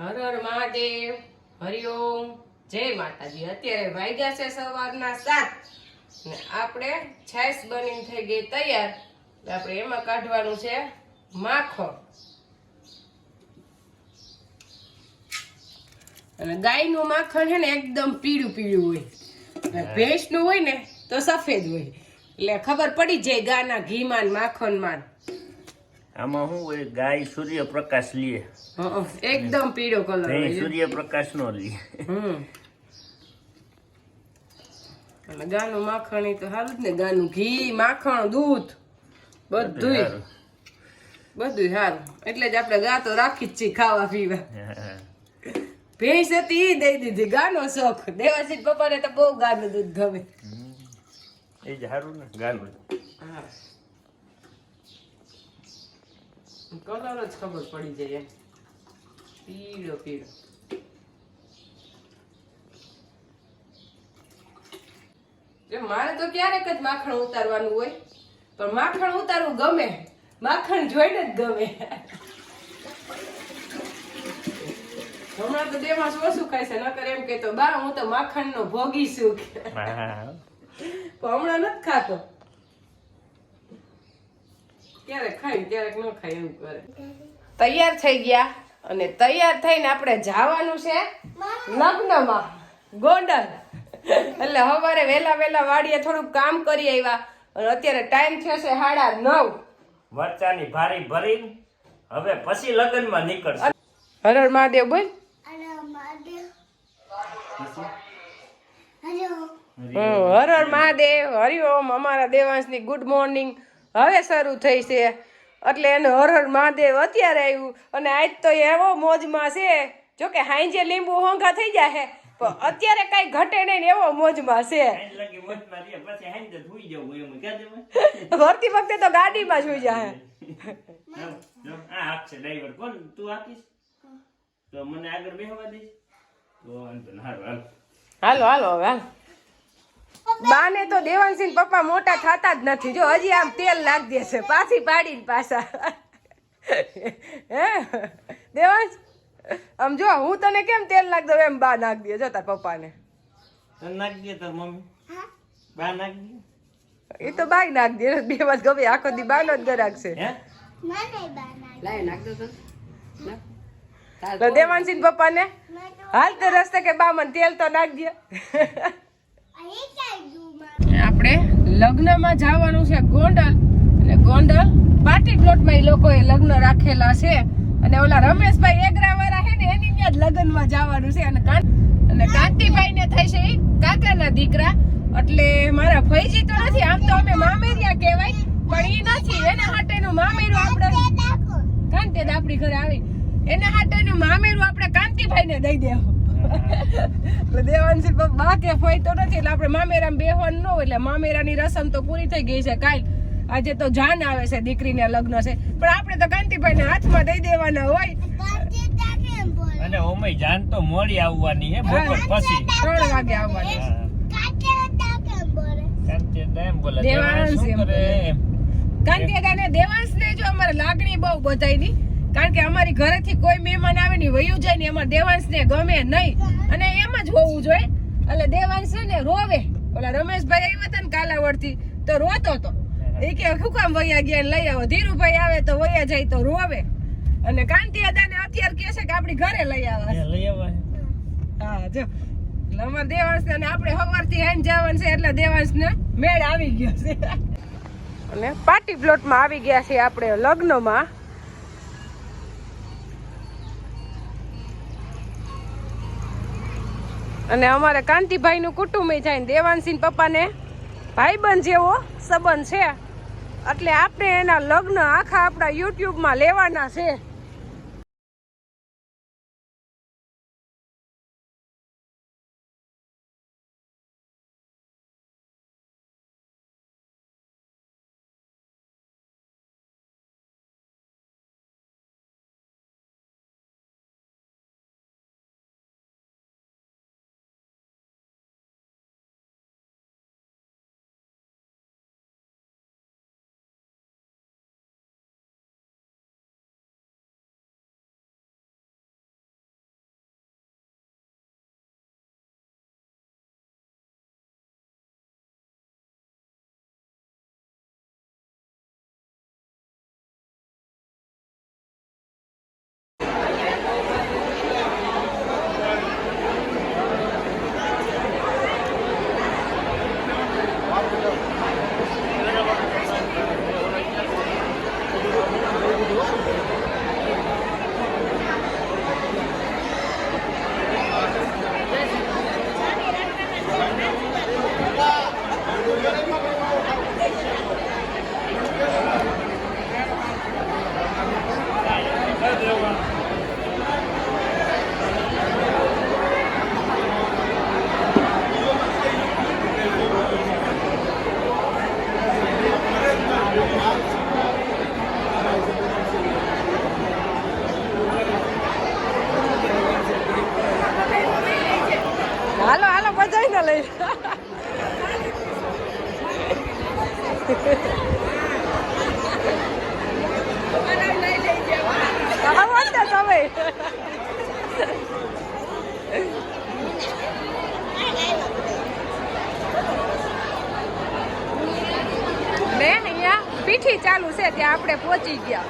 હર હર મહાદેવ હરિઓમ જય માતાજી. અત્યારે વાગ્યા છે સવારના સાત. ને આપણે છાશ બનીને થઈ ગઈ તૈયાર. આપણે એમાં કાઢવાનું છે માખણ. અને ગાયનું માખણ છે ને એકદમ પીળું પીળું હોય. ભેંસનું હોય ને તો સફેદ હોય. એટલે ખબર પડી જાય ગાના ઘીમાં માખણમાં. આમાં શું હોય? ગાય સૂર્યપ્રકાશ લે. એકદમ પીળો કલર નહીં સૂર્યપ્રકાશ નો લે. ગાનું માખણ તો સારું જ ને ગાનું ઘી માખણ દૂધ બધું સારું. બધું સારું એટલે જ આપણે ગા તો રાખી જ છીએ ખાવા પીવા. ભેંસ હતી એ દઈ દીધી. ગાનો શોખ. દેવાસી પપ્પાને તો બહુ ગાનું દૂધ ગમે. એ જ સારું ને ગાનું. કલર જ ખબર પડી જાય એમ. પીળો પીળો. મારે તો ક્યારેક જ માખણ ઉતારવાનું હોય પણ માખણ ઉતારવું ગમે. માખણ જોઈને જ ગમે. હમણાં તો દેમાં ઓછું ખાય છે નકર એમ કેતો બા હું તો માખણ નો ભોગી છું. પણ હમણાં નથી ખાતો. ક્યારેક ખાય ક્યારેક ન ખાય એવું કરે. તૈયાર થઈ ગયા અને તૈયાર થઈને આપણે જવાનું છે લગ્નમાં. ગોંડલ. એટલે સવારે વહેલા વહેલા વાડીએ થોડુંક કામ કરી આવ્યા. અને અત્યારે ટાઈમ થયો છે સાડા નવ. મરચાની ભારી ભરી હવે પછી લગ્નમાં નીકળશે. હર હર મહાદેવ બોલ. હમ, હર. હર મહાદેવ હરિઓમ અમારા દેવાંશની ગુડ મોર્નિંગ. હવે શરૂ થઈ છે. એટલે એને હર હર મહાદેવ અત્યારે આવ્યું અને આજ તો એવો મોજમાં છે. જો કે હાંજે લીંબુ હોંઘા થઈ જાય પણ અત્યારે કઈ ઘટે નહીં ને એવો મોજમાં છે? ભરતી વખતે તો ગાડીમાં જોઈ જાય. છે ડ્રાઈવર. કોણ? તું આપીશ? તો મને આગળ બેહવા દઈશ. તો હાલો. હાલો હાલો હવે હાલ. બાને તો દેવાંશી પપ્પા મોટા થતા જ નથી. જો હજી આમ તેલ લાગી દે છે. પાછી પાડીને પાછા. હે? દેવાંશ આમ જો હું તને કેમ તેલ નાખ દઉં? એમ બા નાખ દે. જો તાર પપ્પાને. તને દે તાર મમ્મી? બા નાખી દે? એ તો બાઈ નાખ દે. બે વાત ગમે આખો દી બાનો જ ગરાક છે હે? લાય નાખ દો તો દેવાંશી પપ્પાને? હાલ તો રસ્તે કે બા મને તેલ તો નાખ દે. લગ્નમાં જવાનું છે ગોંડલ. અને ગોંડલ પાર્ટી પ્લોટમાં એ લોકોએ લગ્ન રાખેલા છે. અને ઓલા રમેશભાઈ એગરાવાળા છે ને એની ત્યાં જ લગ્નમાં જવાનું છે. અને અને કાંતિભાઈ ને થાય છે એ કાકાના દીકરા. એટલે મારા ફૈજી તો નથી આમ તો અમે મામેરિયા કહેવાય પણ એ નથી. એના માટેનું મામેરું આપણે કાંતે આપણી ઘરે આવી. એના માટેનું મામેરું આપણે કાંતિભાઈને દઈ દેવું. દેવાંશી બા કે ફોઈ તો નથી એટલે આપણે મામેરામાં બેહવાનું ન હોય એટલે મામેરાની રસમ તો પૂરી થઈ ગઈ છે કાલ. આજે તો જાન આવે છે દીકરીને લગ્ન છે. પણ આપણે તો કાંતિભાઈને હાથમાં દઈ દેવાના હોય. અને ઓમે જાન તો મોડી આવવાની હે બપોર પછી. ત્રણ વાગે આવવાની. કાંતિ દેવાંશ દેવાંશને જો અમારે લાગણી બહુ બધાયની કારણ કે અમારી ઘરેથી કોઈ મહેમાન આવે ને વયું જાય ને એમાં દેવાંશને ગમે નહીં. અને એમ જ હોવું જોઈએ. એટલે દેવાંશ છે ને રોવે. ઓલા રમેશભાઈ આવ્યા હતા ને કાલાવડથી તો રોતો હતો એ કે શું કામ વયા ગયા લઈ આવો? ધીરુભાઈ આવે તો વયા જાય તો રોવે. અને કાંતિ દાદાને અત્યારે કહે છે કે આપણી ઘરે લઈ આવા. એ લઈ. હા જો. એટલે અમારે દેવાંશ ને આપણે સવારથી હેન જવાનું છે એટલે દેવાંશ ને મેળ આવી ગયો છે. અને પાર્ટી પ્લોટમાં આવી ગયા છે આપણે લગ્નમાં. અને અમારે કાંતિભાઈ નું કુટુંબ થાય ને દેવાંશી પપ્પાને ભાઈબંધ જેવો સંબંધ છે. એટલે આપણે એના લગ્ન આખા આપણા યુટ્યુબમાં લેવાના છે. લઈ આવો ને તમે ને અહીંયા પીઠી ચાલુ છે ત્યાં આપણે પહોંચી ગયા.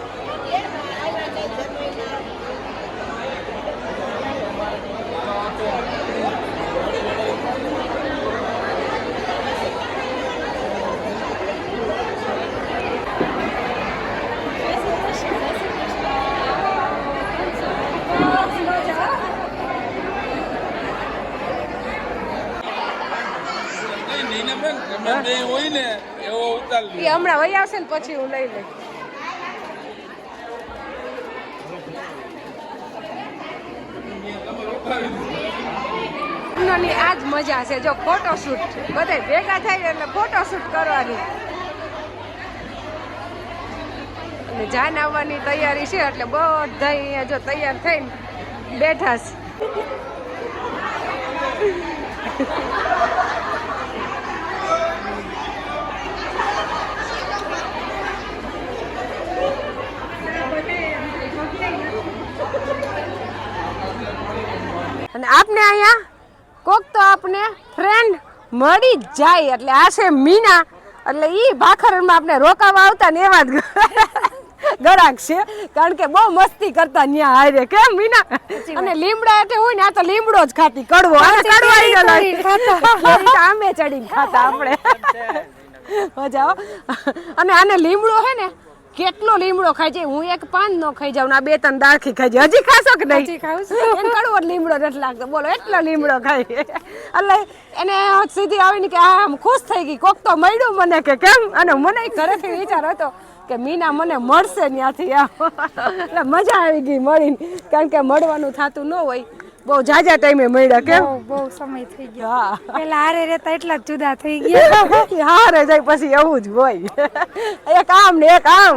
હોય ને એવો ઉતાર એ હમણાં વહી આવશે ને પછી હું લઈ લઈશ. ની આ જ મજા છે. જો ફોટોશૂટ બધે ભેગા થાય એટલે ફોટોશૂટ કરવાની. અને જાન આવવાની તૈયારી છે એટલે બધા અહીંયા જો તૈયાર થઈને બેઠા છે. અને આપને અહીંયા કોક તો આપને ફ્રેન્ડ મળી જ જાય એટલે આ છે મીના. એટલે એ ભાખરણમાં આપણે રોકાવા આવતા ને એવા જ ગરાક છે. કારણ કે બહુ મસ્તી કરતા ન્યા હારે કેમ મીના? અને લીમડા એટલે હોય ને આ તો લીમડો જ ખાતી કડવો. અને કડવાઈ આમે ચડીને ખાતા આપણે. મજા આવે. અને આને લીમડો હે ને કેટલો લીમડો ખાય છે? હું એક પાન નો ખાઈ જાઉં ને આ બે ત્રણ દાળખી ખાઈ જાય હજી ખાશો કે નહીં? એને કડવો જ લીમડો નથી લાગતો. બોલો એટલો લીમડો ખાઈ એટલે એને સીધી આવીને કે આમ ખુશ થઈ ગઈ. કોક તો મળ્યું મને કે કેમ? અને મને ઘરેથી વિચાર હતો કે મીના મને મળશે ત્યાંથી આ એટલે મજા આવી ગઈ મળીને. કારણ કે મળવાનું થતું ન હોય. બહુ જાજા ટાઈમે મળ્યા કેમ? બહુ સમય થઈ ગયો. હા. પેલા હારે રહેતા એટલા જ જુદા થઈ ગયા. હારે જાય પછી એવું જ હોય. એક આમ ને એક આમ.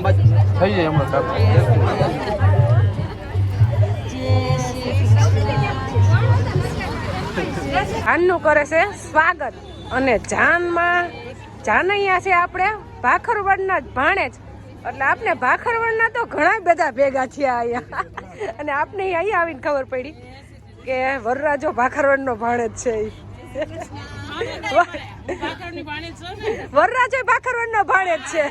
લીધી થઈ જાય હમણાં જાનનું કરે છે સ્વાગત. અને જાનમાં જાનૈયા છે આપણે ભાખરવડના જ ભાણે જ. એટલે આપણે ભાખરવડના તો ઘણા બધા ભેગા થયા અહીંયા. અને આપને અહીંયા આવીને ખબર પડી કે વરરાજો ભાખરવડનો ભાણે જ છે ઈ. ભાખરવડ નો. ભાણે જ છે.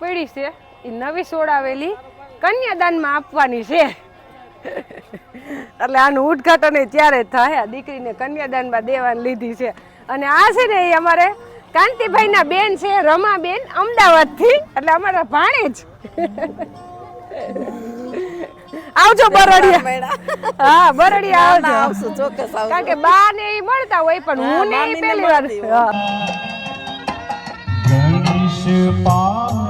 પડી છે. એ નવી સોડાવેલી કન્યાદાનમાં આપવાની છે. એટલે આનું ઉદઘાટન ત્યારે જ થાય. આ દીકરીને કન્યાદાનમાં દેવાની લીધી છે. અને આ છે ને એ અમારે કાંતિભાઈના બેન છે રમાબેન અમદાવાદથી. એટલે અમારા ભાણે જ આવજો બરડિયા. હા બરડિયા આવજો. આવશું ચોક્કસ આવજો કારણ કે બા ને ઈ મળતા હોય પણ હું ને ઈ પહેલી વાર. ગણેશ પાઠ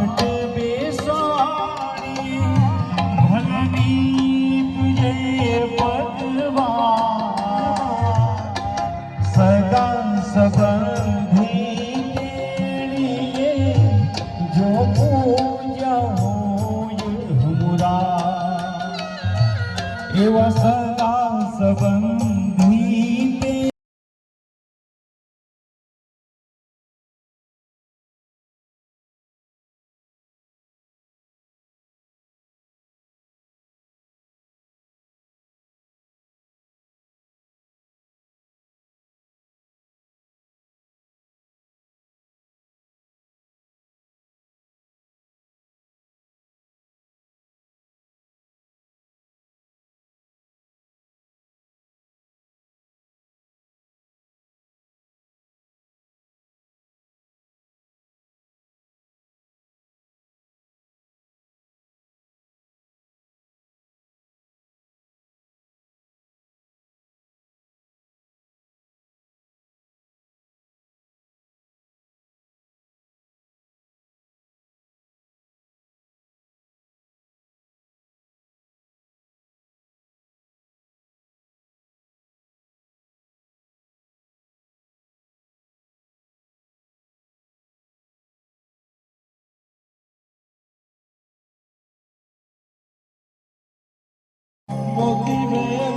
motivate.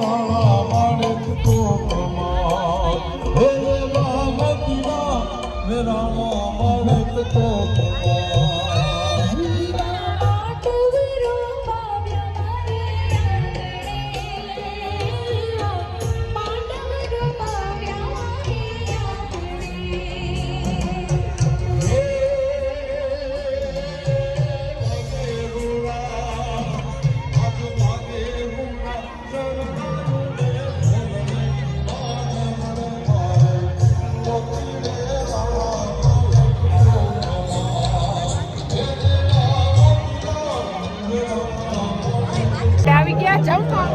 જમવા.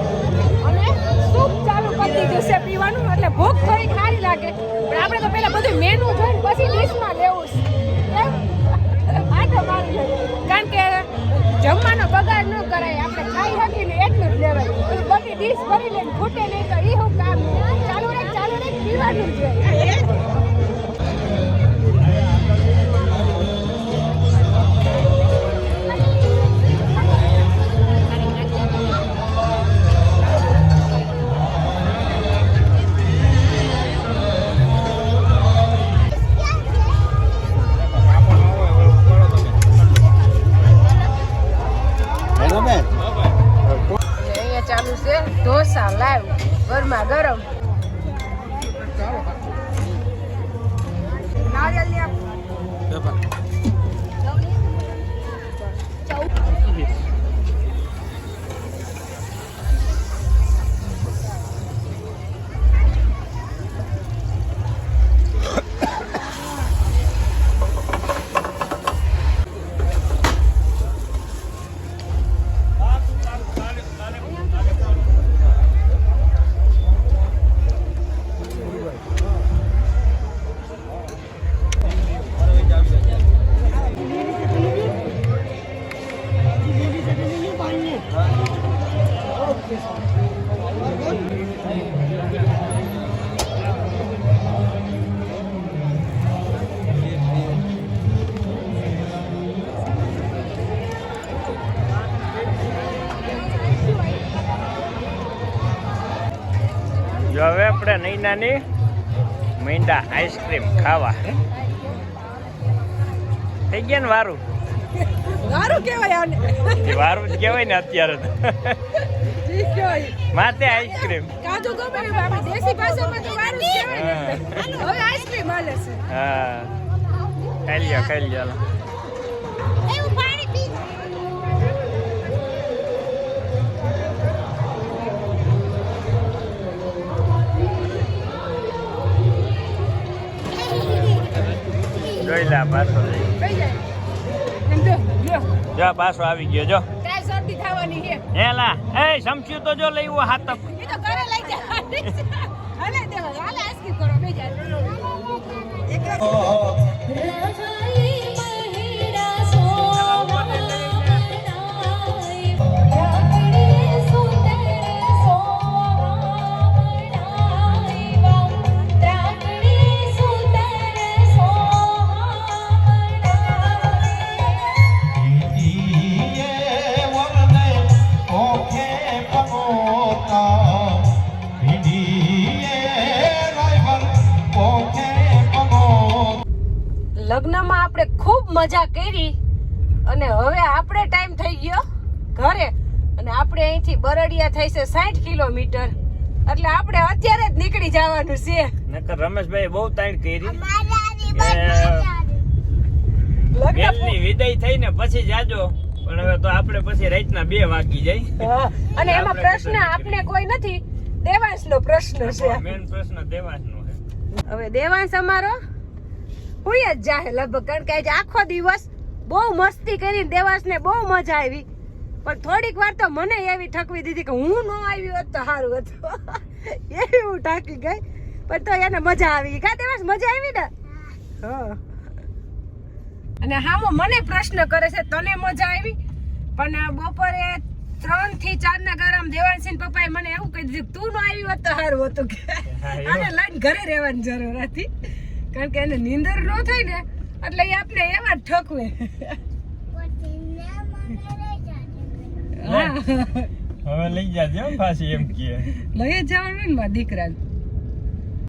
અને સૂપ ચાલુ પતી જશે પીવાનું, એટલે ભૂખ થોડી ખારી લાગે. પણ આપણે તો પહેલા બધું મેનુ જોઈને પછી ડીશમાં લેવું છે. આટો મારી. કારણ કે જમવાનો બગાડ ન કરાય, આપણે ખાઈ હકીને એટલું જ લેવાય. બધી ડીશ ભરી લઈને ખૂટે નહીં તો એ કામ? ચાલુ રહે ચાલુ રહે પીવાનું જ આપણે નૈનાની મીંડા આઈસ્ક્રીમ ખાવા. થઈ ગયા ને વારું? સારું કહેવાય આને. વારું જ કહેવાય ને અત્યારે તો. જી માથે આઈસ્ક્રીમ. કાજુ ગમે ને દેશી ભાષામાં તો વારું કહેવાય હવે આઈસ્ક્રીમ હાલે છે. હા. ખાઈ લ્યો ખાઈ લ્યો. લે પાછો જો જો પાછો આવી ગયો જો કાંઈ શરદી થવાની છે એલા એ સમસ્યું તો જો લઈ હાથ તક એ તો ઘરે લઈ જા હાલે દેવા હાલે આઈસ્ક્રીમ કરો બે જાય કરી અને હવે આપણે ટાઈમ થઈ ગયો ઘરે અને આપણે અહીંથી બરડિયા થઈ છે સાઠ કિલોમીટર. એટલે આપણે અત્યારે જ નીકળી જવાનું છે. નકર રમેશભાઈ બહુ તાણ કરી. લગ્ન વિદાય થઈ ને પછી જાજો. પણ હવે તો આપણે પછી રાતના બે વાગી જાય. અને એમાં પ્રશ્ન આપણે કોઈ નથી. દેવાંશનો પ્રશ્ન છે. મેન પ્રશ્ન દેવાંશ છે. હવે દેવાંશ અમારો હુઈ જ જાહે લગભગ. કારણ કે આજે આખો દિવસ બહુ મસ્તી કરીને દેવાંશને બહુ મજા આવી. પણ થોડીક વાર તો મને એવી ઠકવી દીધી કે હું ન આવી હોત તો સારું હતું. એવી હું ઠાકી ગઈ. પણ તો એને મજા આવી ગઈ. કા દેવાંશ મજા આવી ને? હા. અને હામો મને પ્રશ્ન કરે છે તને મજા આવી? પણ બપોરે ત્રણથી ચાર ના ગરમ દેવાનસિંહ પપ્પાએ મને એવું કહી દીધું તું ન આવી હોત તો સારું હતું. કે આને લઈને ઘરે રહેવાની જરૂર હતી. કારણ કે એને નીંદર ન થાય ને એટલે આપણે એવા ઠકવે. હવે લઈ જાજો પાછી એમ કે લઈ જવાનું ને મા દીકરાને